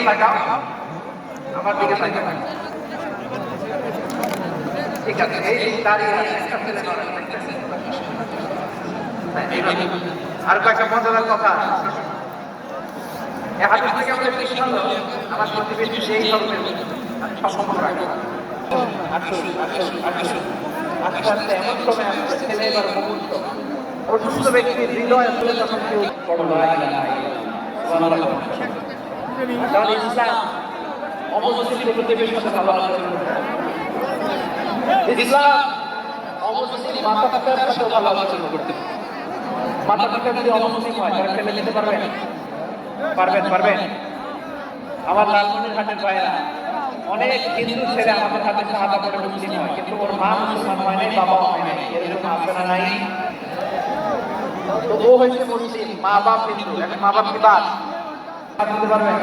তাকাও আমার দিকে তাকাও ঠিক আছে, এই দাঁড়িয়ে। হ্যাঁ। আর কয়েকটা মজাদার কথা আমরা বেশি আমার প্রতিবেশী সেই ধরনের সম্পর্ক এমন সময় আসছে ছেলে এবার মুহূর্ত অসুস্থ ব্যক্তির হৃদয় আসলে তখন কারণ ইসলাম আলোচনা আলোচনা যদি অমুসলিম হয় ফেলে যেতে পারবেন পারবেন পারবেন আমার লালমনির হাটের ভাইয়েরা অনেক হিন্দু ছেলে আমাদের হাতে সাহায্য করে মুসলিম হয় কিন্তু ওর মা মুসলমান হয় নাই বাবা হয় নাই এরকম আছে নাই তো ও হয়েছে মুসলিম মা বাপ হিন্দু মা বাপ? কি বাদ দিতে পারবেন?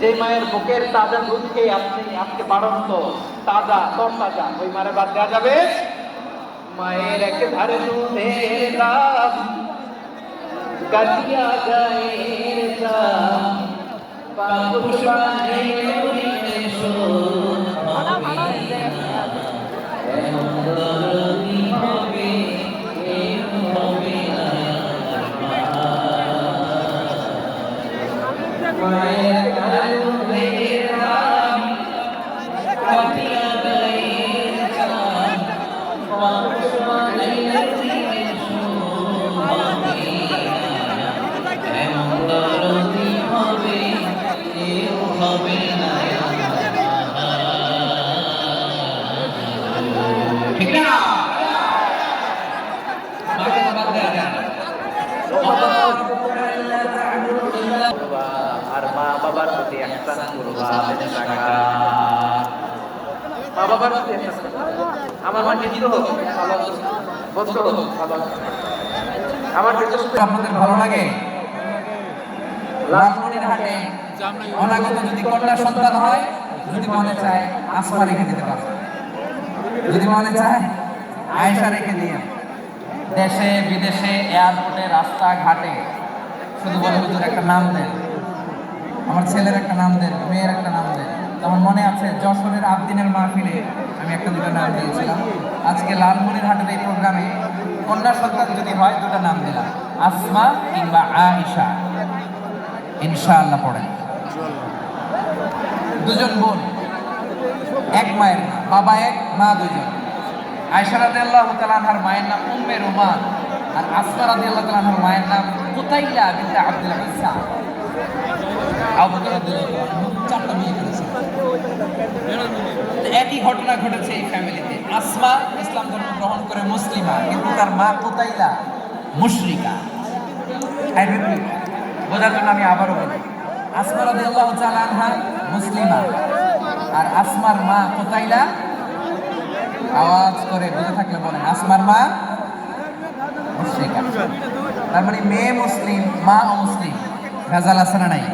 যে মায়ের বুকের তাজা দুধকে আপনি আজকে বাড়ন্ত, তাজা তর তাজা ওই মারে বাদ দেওয়া যাবে? মায়ের এক ধারে দুধের দাম কাটিয়া গায়ের দাম পাপুষ না। আর মা বাবার প্রতি করবা মা বাবার আমার মা হিন্দু হোক ভালো। বৌদ্ধ হোক ভালো আমার আপনাদের ভালো লাগে লালমনির হাটে অনাগত যদি কন্যা সন্তান হয় যদি মনে চায় আসমা রেখে দিতে পারে। যদি মনে চায় আয়েশা রেখে দিয়ে। দেশে বিদেশে এয়ারপোর্টে রাস্তাঘাটে শুধু বলে হুজুর একটা নাম দেন। আমার ছেলের একটা নাম দেন মেয়ের একটা নাম দেন। আমার মনে আছে যশোরের আবদিনের মাহফিলে আমি একটা দুটো নাম দিয়েছিলাম। আজকে লালমনির হাটের এই প্রোগ্রামে কন্যা সন্তান যদি হয় দুটো নাম দিলাম। আসমা কিংবা আয়েশা। ইনশাআল্লাহ পড়েন। দুজন বোন। এক মায়ের বাবা এক, মা দুজন। আয়েশা রাদিয়াল্লাহু তাআলা আনহার মায়ের নাম উম্মে রুমান। আর আসমা রাদিয়াল্লাহু তাআলা আনহার মায়ের নাম কুতাইলা বিনতে আব্দুল ইসা চারটা বিয়ে করেছেন একই ঘটনা ঘটেছে এই ফ্যামিলিতে। আসমা ইসলাম ধর্ম গ্রহণ করে মুসলিমা, কিন্তু তার মা কুতাইলা মুশরিকা। বোঝার জন্য আমি আবারও বলি আসমা রাদিয়াল্লাহু তাআলা আনহা মুসলিমা। আর আসমার মা কোতাইলা? আওয়াজ করে বুঝে থাকলে বলেন, আসমার মা মুশরিকা। তার মানে মেয়ে মুসলিম, মা অমুসলিম। ভেজাল আছে না নাই?